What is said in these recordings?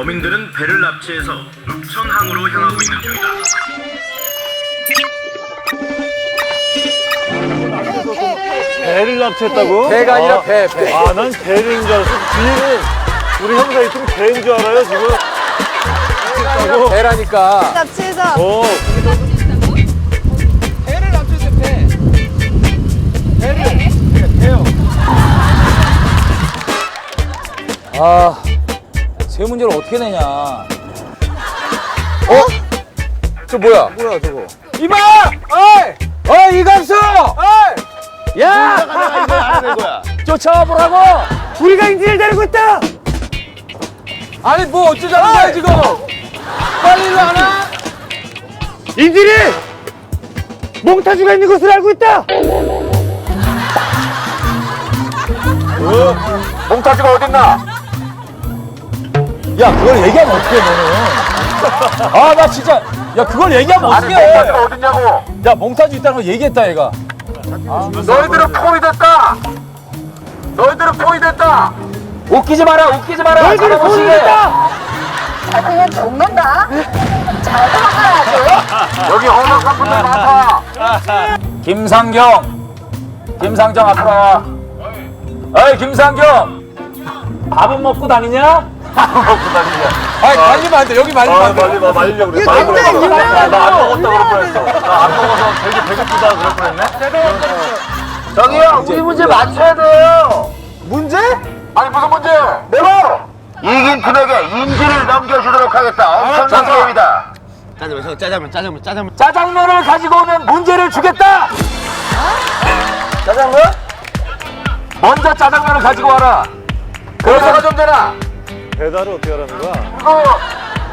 범인들은 배를 납치해서 읍천항으로 향하고 있는 중이다. 배를 납치했다고? 배가 아니라 아, 배, 배. 아, 난 배를 줄 알았어. 뒤에는 우리 형사 있으면 배인 줄 알아요, 지금. 납치했다고? 배라니까. 납치해서 어, 배를 납치했어요, 배. 배를. 배요. 아, 세 문제를 어떻게 내냐. 어? 저 뭐야? 뭐야, 저거? 이봐! 어이! 어이, 이감수! 어이! 야! 쫓아와 보라고! 우리가 인질을 데리고 있다! 아니, 뭐 어쩌자는 거야, 지금? 빨리 일로 안 와? 인질이! 몽타주가 있는 것을 알고 있다! 몽타주가 어딨나? 야, 그걸 얘기하면 어떡해, 너는. 아, 나 진짜. 야, 그걸 얘기하면 어떡해. 몽타주가 어딨냐고. 야, 몽타주 있다는 걸 얘기했다, 얘가. 너희들은 포위 됐다! 너희들은 포위 됐다! 웃기지 마라, 웃기지 마라! 너희들이 손을 냈다! 그냥 죽는다. 잘 도망가야지. 여기 험악한 분들 많다! 김상경! 김상정 앞으로 와. 어이, 김상경! 밥은 먹고 다니냐? 다니냐? 아니, 말리면 안 돼. 여기 말리면 안 돼. 마, 말리려고 그래. 굉장히 유명한 나안 먹었다 그럴 뻔했어. 나 안 먹어서 되게 배고프다 그럴 뻔했네. 저기요, 우리 문제 맞춰야 돼요. 문제? 아니 무슨 문제? 내가 이긴 팀에게 인지를 넘겨주도록 하겠다. 엄청난 게임이다. 짜장면, 짜장면, 짜장면, 짜장면. 짜장면을 가지고 오면 문제를 주겠다. 짜장면? 먼저 짜장면을 가지고 와라. 그래서가 좀 되나? 배달을 어떻게 하라는 거야? 그리고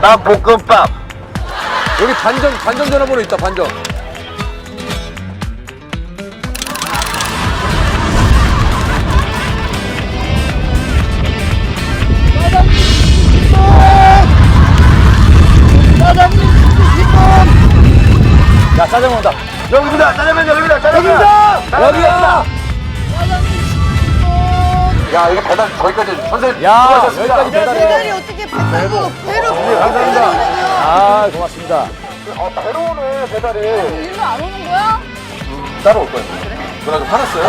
나 볶음밥. 여기 반전, 반전 전화번호 있다, 반전. 야 짜장면 온다. 여기입니다. 짜장면 여기입니다. 짜장면. 여기입니다. 여기야. 야 이거 배달 저기까지 선생님. 야 여기까지 배달해. 배달이 어떻게 배 타고 배로 감사합니다. 아 고맙습니다. 일로 안 오는 거야? 따로 올 거예요. 누나 좀 팔았어요?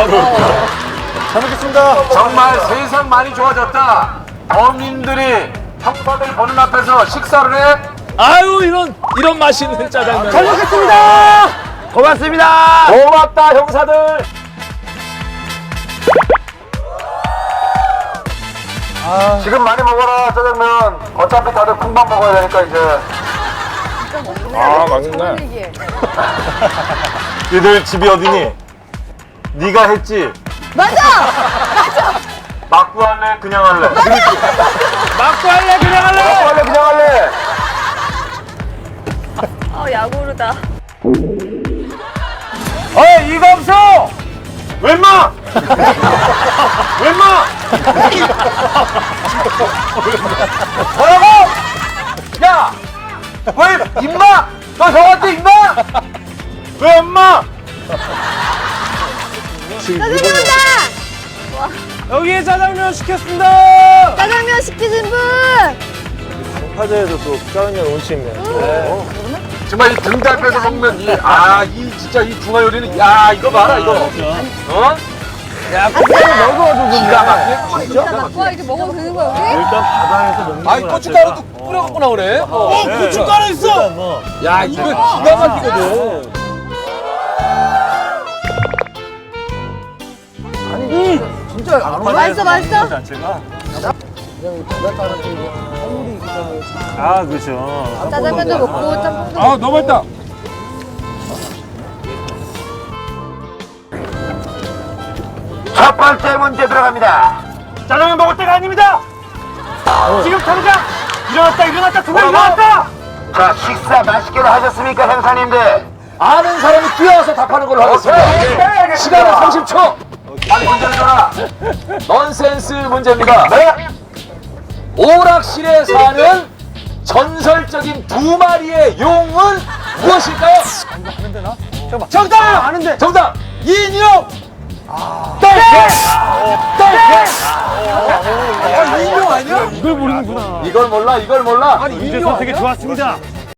잘 먹겠습니다. 정말 세상 많이 좋아졌다. 범인들이 형사들 보는 앞에서 식사를 해. 아유 이런 이런 맛있는 짜장면. 잘 먹겠습니다! 고맙습니다. 고맙다 형사들. 지금 많이 먹어라 짜장면. 어차피 다들 금방 먹어야 되니까 이제. 아 맛있네. 이게. 니들 집이 어디니? 네가 했지? 맞아. 막구 할래 그냥 할래. 막고 할래, 그냥 할래! 막구 할래 그냥 할래. 어 야구르다. 어이 이감수. 웬마! 웬마! 뭐라고? 야! 왜 임마? 너 저한테 임마? 왜 엄마! 짜장면 온다. 여기에 짜장면 시켰습니다! 짜장면 시키신 분. 파자에서 또 짜장면 운치 있네. 정말 이 등달배에서 먹는 이, 아, 이 진짜 이 중화 요리는, 야, 이거 봐라, 이거. 어? 야, 고기를 먹어도 기가 막히게. 진짜? 와 이제 먹어도 되는 거야 우리? 일단 바다에서 먹는 건 아니, 고춧가루도 뿌려갖고 나오네. 어. 고춧가루 있어! 뭐. 야, 이거 기가 막히거든. 맛있어 맛있어. 자체가. 아, 그죠. 짜장면도 먹고 짬뽕도 아, 너무 맛있다. 첫 번째 문제 들어갑니다. 짜장면 먹을 때가 아닙니다! 지금 당장! 일어났다, 일어났다, 두명 뭐라고? 일어났다! 자, 식사 맛있게 하셨습니까, 형사님들? 아는 사람이 뛰어와서 답하는 걸로 하겠습니다. 시간은 30초. 빨리 문제를 줘라. 넌센스 문제입니다. 네? 오락실에 사는 전설적인 두 마리의 용은 무엇일까요? 정답! 아는데! 정답! 인형 이걸 모르는구나. 이걸 몰라 이걸 몰라 문제 선택이 좋았습니다.